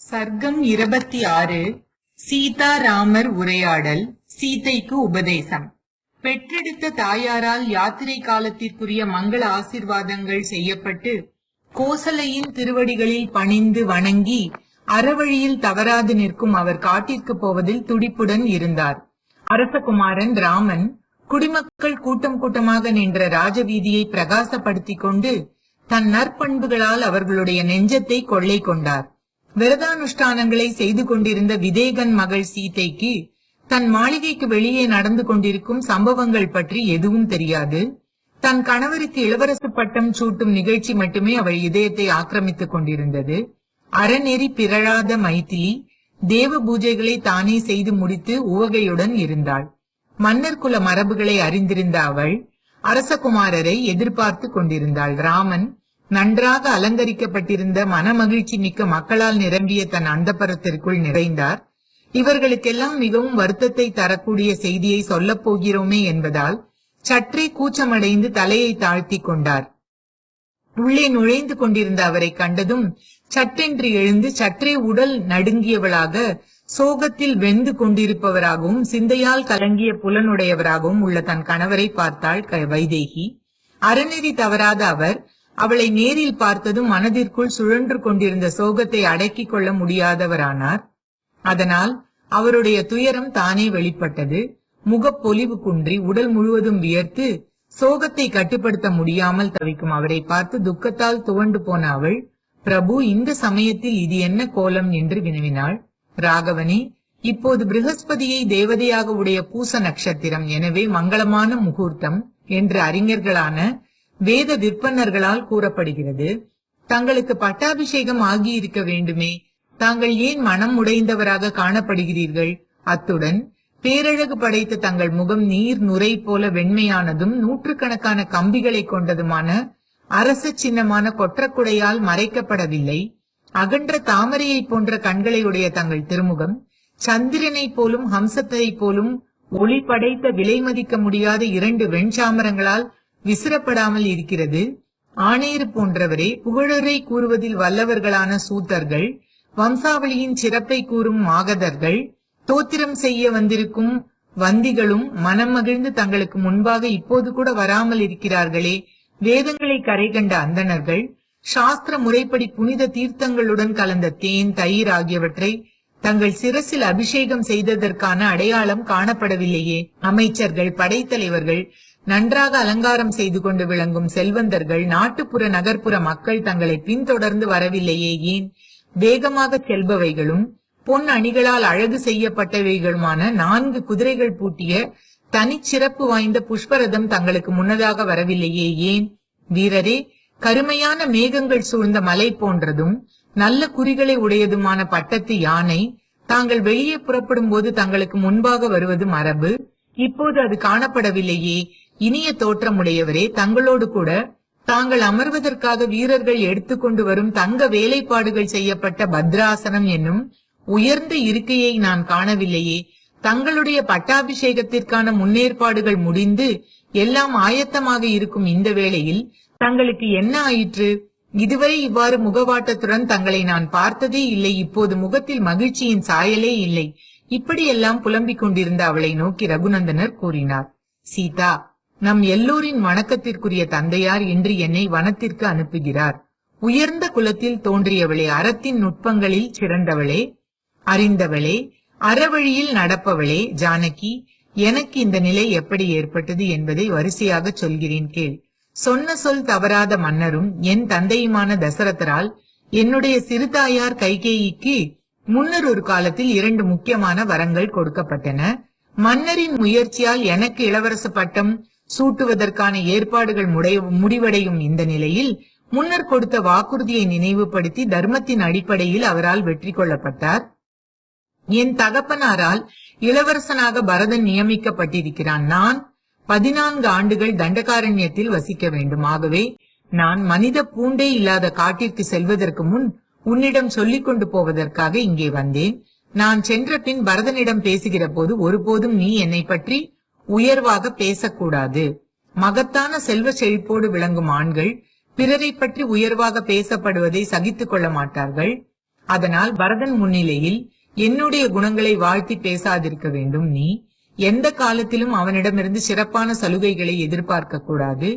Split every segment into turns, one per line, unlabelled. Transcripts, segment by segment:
சர்க்கம் இருபத்தி ஆறு சீதா ராமர் உரையாடல் சீதைக்கு உபதேசம். பெற்றெடுத்த தாயாரால் யாத்திரை காலத்திற்குரிய மங்கள ஆசிர்வாதங்கள் செய்யப்பட்டு கோசலையின் திருவடிகளில் பணிந்து வணங்கி அறவழியில் தவறாது நிற்கும் அவர் காட்டிற்கு போவதில் துடிப்புடன் இருந்தார். அரசகுமாரன் ராமன் குடிமக்கள் கூட்டம் கூட்டமாக நின்ற ராஜவீதியை பிரகாசப்படுத்திக் கொண்டு தன் நற்பண்புகளால் அவர்களுடைய நெஞ்சத்தை கொள்ளை கொண்டார். விரதானுஷ்டானங்களை செய்து கொண்டிருந்த விதேகன் மகள் சீதைக்கு தன் மாளிகைக்கு வெளியே நடந்து கொண்டிருக்கும் சம்பவங்கள் பற்றி எதுவும் தெரியாது. தன் கணவருக்கு இளவரசு பட்டம் சூட்டும் நிகழ்ச்சி மட்டுமே அவள் இதயத்தை ஆக்கிரமித்துக் கொண்டிருந்தது. அறநெறி பிறழாத மைத்திலி தேவ பூஜைகளை தானே செய்து முடித்து உவகையுடன் இருந்தாள். மன்னர் குல மரபுகளை அறிந்திருந்த அவள் அரசகுமாரரை எதிர்பார்த்து கொண்டிருந்தாள். ராமன் நன்றாக அலங்கரிக்கப்பட்டிருந்த மனமகிழ்ச்சி மிக்க மக்களால் நிரம்பிய தன் அந்தபரத்திற்குள் நிறைந்தார். இவர்களுக்கெல்லாம் மிகவும் வருத்தத்தை தரக்கூடிய செய்தியை சொல்லப் போகிறோமே என்பதால் சற்றே கூச்சமடைந்து தலையை தாழ்த்திக் கொண்டார். உள்ளே நுழைந்து கொண்டிருந்த அவரை கண்டதும் சட்டென்று எழுந்து சற்றே உடல் நடுங்கியவளாக சோகத்தில் வெந்து கொண்டிருப்பவராகவும் சிந்தையால் கலங்கிய புலனுடையவராகவும் உள்ள தன் கணவரை பார்த்தாள் வைதேகி. அறநெறி தவறாத அவர் அவளை நேரில் பார்த்ததும் மனதிற்குள் சுழன்று கொண்டிருந்த சோகத்தை அடக்கிக் கொள்ள முடியாதவரானார். அதனால் அவருடைய துயரம் தானே வெளிப்பட்டது. முகப்பொலிவு குன்றி உடல் முழுவதும் வியர்த்து சோகத்தை கட்டுப்படுத்த முடியாமல் தவிக்கும் அவரை பார்த்து துக்கத்தால் துவண்டு போன அவள் பிரபு இந்த சமயத்தில் இது என்ன கோலம்? என்று வினவினாள். ராகவனே இப்போது பிரகஸ்பதியை தேவதையாக உடைய பூச நட்சத்திரம் எனவே மங்களமான முகூர்த்தம் என்று அறிஞர்களான வேத விற்பனர்களால் கூறப்படுகிறது. தங்களுக்கு பட்டாபிஷேகம் ஆகியிருக்க வேண்டுமே. தாங்கள் ஏன் மனம் உடைந்தவராக காணப்படுகிறீர்கள்? அத்துடன் பேரழகு படைத்த தங்கள் முகம் நீர் நுரை போல வெண்மையானதும் நூற்றுக்கணக்கான கம்பிகளை கொண்டதுமான அரச சின்னமான கொற்றக்குடையால் மறைக்கப்படவில்லை. அகன்ற தாமரையை போன்ற கண்களை உடைய தங்கள் திருமுகம் சந்திரனை போலும் ஹம்சத்தை போலும் ஒளி படைத்த விலை மதிக்க முடியாத இரண்டு வெண்சாமரங்களால் விசிறப்படாமல் இருக்கிறது. ஆணையர் போன்றவரே புகழரை கூறுவதில் வல்லவர்களான சூத்தர்கள் வம்சாவளியின் சிறப்பை கூறும் மாகதர்கள் தோத்திரம் செய்ய வந்திருக்கும் வந்திகளும் மனம் மகிழ்ந்து தங்களுக்கு முன்பாக இப்போது கூட வராமல் இருக்கிறார்களே. வேதங்களை கரை கண்ட அந்தணர்கள் சாஸ்திர முறைப்படி புனித தீர்த்தங்களுடன் கலந்த தேன் தயிர் ஆகியவற்றை தங்கள் சிரசில் அபிஷேகம் செய்ததற்கான அடையாளம் காணப்படவில்லையே. அமைச்சர்கள் படைத்தலைவர்கள் நன்றாக அலங்காரம் செய்து கொண்டு விளங்கும் செல்வந்தர்கள் நாட்டுப்புற நகர்ப்புற மக்கள் தங்களை பின்தொடர்ந்து வரவில்லையே ஏன்? வேகமாக செல்பவைகளும் பொன் அணிகளால் அழகு செய்யப்பட்டவைகளுமான நான்கு குதிரைகள் பூட்டிய தனிச்சிறப்பு வாய்ந்த புஷ்பரதம் தங்களுக்கு முன்னதாக வரவில்லையே ஏன்? வீரரே கருமையான மேகங்கள் சூழ்ந்த மலை போன்றதும் நல்ல குறிகளை உடையதுமான பட்டத்து யானை தாங்கள் வெளியே புறப்படும் போது தங்களுக்கு முன்பாக வருவது மரபு இப்போது அது காணப்படவில்லையே இனிய தோற்றமுடையவரே தங்களோடு கூட தாங்கள் அமர்வதற்காக வீரர்கள் எடுத்துக்கொண்டு வரும் தங்க வேலைப்பாடுகள் செய்யப்பட்ட பத்ராசனம் என்னும் உயர்ந்த இருக்கையை நான் காணவில்லையே. தங்களுடைய பட்டாபிஷேகத்திற்கான முன்னேற்பாடுகள் முடிந்து எல்லாம் ஆயத்தமாக இருக்கும் இந்த வேளையில் தங்களுக்கு என்ன ஆயிற்று? இதுவரை இவ்வாறு முகவாட்டத்துடன் தங்களை நான் பார்த்ததே இல்லை. இப்போது முகத்தில் மகிழ்ச்சியின் சாயலே இல்லை. இப்படியெல்லாம் புலம்பிக் கொண்டிருந்த அவளை நோக்கி ரகுநந்தனர் கூறினார். சீதா நம் எல்லோரின் வணக்கத்திற்குரிய தந்தையார் இன்று என்னை வனத்திற்கு அனுப்புகிறார். உயர்ந்த குலத்தில் தோன்றியவளே அறத்தின் நுட்பங்களில் சிறந்தவளே அறிந்தவளே அறவழியில் நடப்பவளே ஜானகி எனக்கு இந்த நிலை எப்படி ஏற்பட்டது என்பதை வரிசையாக சொல்கிறேன் கேள். சொன்ன சொல் தவறாத மன்னரும் என் தந்தையுமான தசரதரால் என்னுடைய சிறுதாயார் கைகேயிக்கு முன்னர் ஒரு காலத்தில் இரண்டு முக்கியமான வரங்கள் கொடுக்கப்பட்டன. மன்னரின் முயற்சியால் எனக்கு இளவரச பட்டம் சூட்டுவதற்கான ஏற்பாடுகள் முடிவடையும் இந்த நிலையில் முன்னர் கொடுத்த வாக்குறுதியை நினைவுபடுத்தி தர்மத்தின் அடிப்படையில் அவரால் வெற்றி கொள்ளப்பட்டார். என் தகப்பனாரால் இளவரசனாக பரதன் நியமிக்கப்பட்டிருக்கிறான். நான் பதினான்கு ஆண்டுகள் தண்டகாரண்யத்தில் வசிக்க வேண்டும். ஆகவே நான் மனித பூண்டே இல்லாத காட்டிற்கு செல்வதற்கு முன் உன்னிடம் சொல்லிக் கொண்டு போவதற்காக இங்கே வந்தேன். நான் சென்ற பின் பரதனிடம் பேசுகிற போது ஒருபோதும் நீ என்னை பற்றி உயர்வாக பேசக்கூடாது. மகத்தான செல்வ செழிப்போடு விளங்கும் ஆண்கள் பிறரை பற்றி உயர்வாக பேசப்படுவதை சகித்துக் கொள்ள மாட்டார்கள். அதனால் பரதன் முன்னிலையில் என்னுடைய குணங்களை வாழ்த்தி பேசாதிருக்க வேண்டும் நீ. எந்த காலத்திலும் அவனிடமிருந்து சிறப்பான சலுகைகளை எதிர்பார்க்க கூடாது.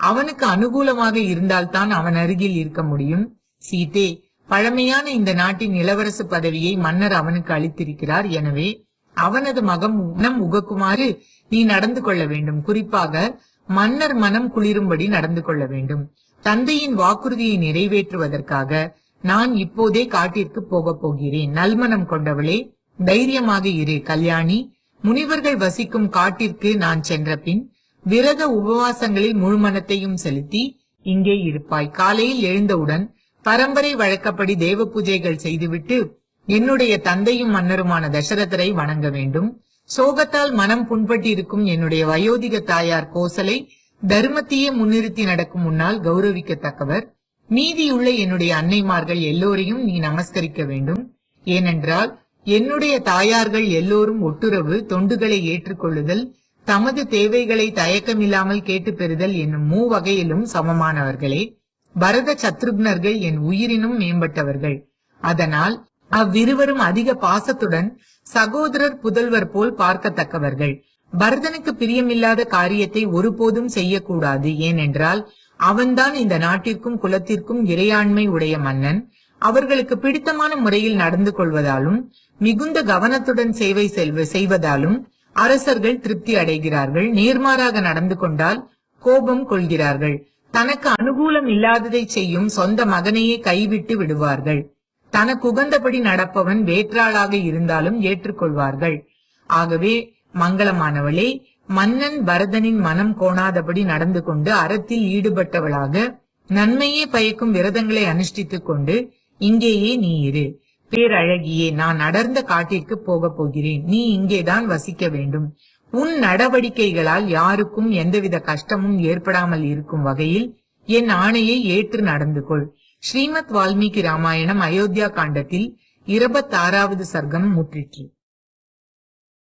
அவனுக்கு அனுகூலமாக இருந்தால்தான் அவன் அருகில் இருக்க முடியும். சீதே பழமையான இந்த நாட்டின் இளவரசு பதவியை மன்னர் அவனுக்கு அளித்திருக்கிறார். எனவே அவனது மகம் மனம் உகக்குமாறு நீ நடந்து கொள்ள வேண்டும். குறிப்பாக மன்னர் மனம் குளிரும்படி நடந்து கொள்ள வேண்டும். தந்தையின் வாக்குறுதியை நிறைவேற்றுவதற்காக நான் இப்போதே காட்டிற்கு போகப் போகிறேன். நல்மனம் கொண்டவளே தைரியமாக இரு கல்யாணி. முனிவர்கள் வசிக்கும் காட்டிற்கு நான் சென்ற பின் விரத உபவாசங்களில் முழுமனத்தையும் செலுத்தி இங்கே இருப்பாய். காலையில் எழுந்தவுடன் பரம்பரை வழக்கப்படி தேவ பூஜைகள் செய்துவிட்டு என்னுடைய தந்தையும் மன்னருமான தசரதரை வணங்க வேண்டும். சோகத்தால் மனம் புண்பட்டு இருக்கும் என்னுடைய வயோதிக தாயார் கோசலை தர்மத்தையே முன்னிறுத்தி நடக்கும் முன்னால் கௌரவிக்கத்தக்கவர். மீதியுள்ள என்னுடைய அன்னைமார்கள் எல்லோரையும் நீ நமஸ்கரிக்க வேண்டும். ஏனென்றால் என்னுடைய தாயார்கள் எல்லோரும் ஒட்டுறவு தொண்டுகளை ஏற்றுக்கொள்ளுதல் தமது தேவைகளை தயக்கமில்லாமல் கேட்டு பெறுதல் என்னும் மூவகையிலும் சமமானவர்களே. பரத சத்ருக்னர்கள் என் உயிரினும் மேம்பட்டவர்கள். அதனால் அவ்விருவரும் அதிக பாசத்துடன் சகோதரர் புதல்வர் போல் பார்க்கத்தக்கவர்கள். பரதனுக்கு பிரியமில்லாத காரியத்தை ஒருபோதும் செய்யக்கூடாது. ஏனென்றால் அவன்தான் இந்த நாட்டிற்கும் குலத்திற்கும் இறையாண்மை உடைய மன்னன். அவர்களுக்கு பிடித்தமான முறையில் நடந்து கொள்வதாலும் மிகுந்த கவனத்துடன் சேவை செல்வ செய்வதாலும் அரசர்கள் திருப்தி அடைகிறார்கள். நேர்மாறாக நடந்து கொண்டால் கோபம் கொள்கிறார்கள். தனக்கு அனுகூலம் இல்லாததை செய்யும் சொந்த மகனையே கைவிட்டு விடுவார்கள். தனக்கு உகந்தபடி நடப்பவன் வேற்றாளாக இருந்தாலும் ஏற்றுக்கொள்வார்கள். ஆகவே மங்களமானவளே மன்னன் பரதனின் மனம் கோணாதபடி நடந்து கொண்டு அறத்தில் ஈடுபட்டவளாக நன்மையே பயக்கும் விரதங்களை அனுஷ்டித்துக் கொண்டு இங்கேயே நீ இரு. பேரழகியே நான் அடர்ந்த காட்டிற்கு போக போகிறேன். நீ இங்கேதான் வசிக்க வேண்டும். உன் நடவடிக்கைகளால் யாருக்கும் எந்தவித கஷ்டமும் ஏற்படாமல் இருக்கும் வகையில் என் ஆணையை ஏற்று நடந்து கொள். ஸ்ரீமத் வால்மீகி ராமாயணம் அயோத்தியா காண்டத்தில் இருபத்தாறாவது சர்க்கம் முற்றிற்று.